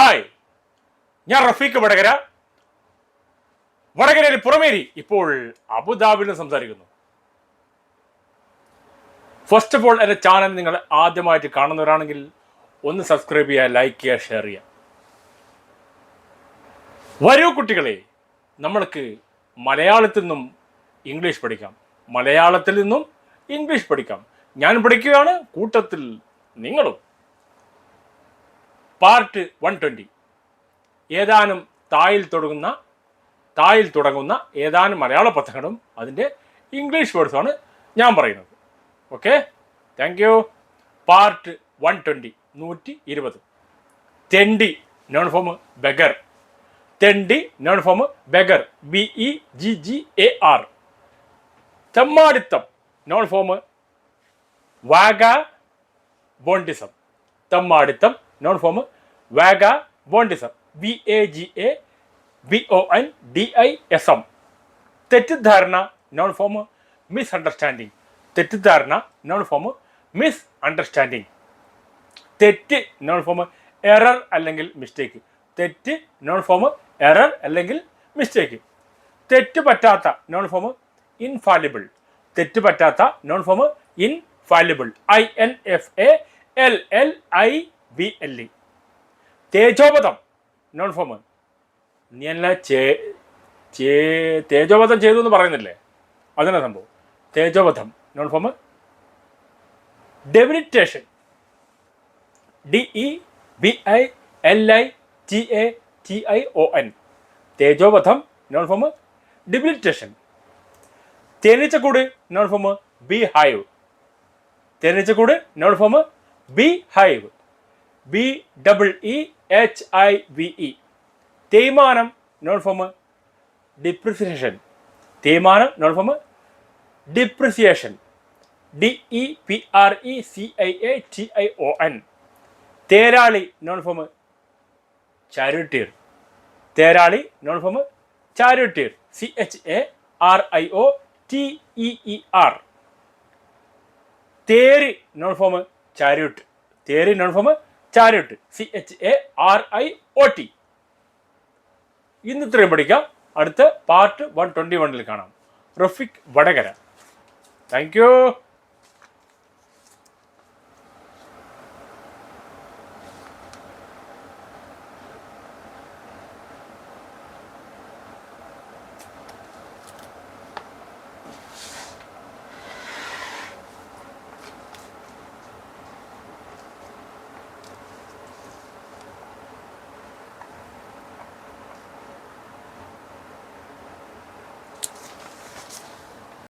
Hi. ഞാൻ റഫീഖ് വടകര. വടകരയിൽ പുറമേരി ഇപ്പോൾ അബുദാബിയിൽ നിന്ന് സംസാരിക്കുന്നു. ഫസ്റ്റ് ഓഫ് ഓൾ എന്റെ ചാനൽ നിങ്ങൾ ആദ്യമായിട്ട് കാണുന്നവരാണെങ്കിൽ ഒന്ന് സബ്സ്ക്രൈബ് ചെയ്യുക ലൈക്ക് ചെയ്യുക ഷെയർ ചെയ്യുക. വരൂ കുട്ടികളെ നമ്മൾക്ക് മലയാളത്തിൽ നിന്നും ഇംഗ്ലീഷ് പഠിക്കാം. മലയാളത്തിൽ നിന്നും ഇംഗ്ലീഷ് പഠിക്കാം. ഞാൻ പഠിക്കുകയാണ് കൂട്ടത്തിൽ നിങ്ങളും. പാർട്ട് വൺ ട്വന്റി ഏതാനും തായിൽ തുടങ്ങുന്ന തായിൽ തുടങ്ങുന്ന ഏതാനും മലയാള പദങ്ങളും അതിന്റെ ഇംഗ്ലീഷ് വേർഡ്സാണ് ഞാൻ പറയുന്നത്. Okay? Thank you part one twenty നൂറ്റി ഇരുപത് തെണ്ടി നോൺ ഫോം ബെഗർ തെണ്ടി noun form beggar B E G G A R തെമ്മാടിത്തം noun form vagabondism. തെമ്മാടിത്തം noun form vagabondism V A G A V O N D I S M തെറ്റിദ്ധാരണ noun form miss understanding തെറ്റിദ്ധാരണ noun form miss understanding തെറ്റ് noun form error അല്ലെങ്കിൽ mistake തെറ്റ് noun form error അല്ലെങ്കിൽ mistake തെറ്റ് പറ്റാത്ത noun form infallible തെറ്റ് പറ്റാത്ത noun form infallible I N F A L L I B L E തേജോപതം noun form. നീ അല്ല ചേ ചേ തേജോപഥം ചെയ്തു എന്ന് പറയുന്നില്ലേ? അതിനാ സംഭവം? തേജോപഥം noun form. Debilitation D E B I L I T A T I O N തേജോപഥം noun form. Debilitation തേനീച്ചക്കൂട്. Noun form. B hive തേനീച്ചക്കൂട്. Noun form. Beehive B double E H I V E തേയ്മാനം noun form depreciation തേയ്മാനം noun form depreciation D E P R E C I A T I O N തേരാളി noun form charioteer തേരാളി noun form charioteer C H A R I O T E E R തേര് noun form chariot. തേര് noun form chariot C H A R I O T ഇന്ന് ഇത്രയും പഠിക്കാം. അടുത്ത part one twenty വണ്ണിൽ കാണാം. Rafiq Vadakara. Thank you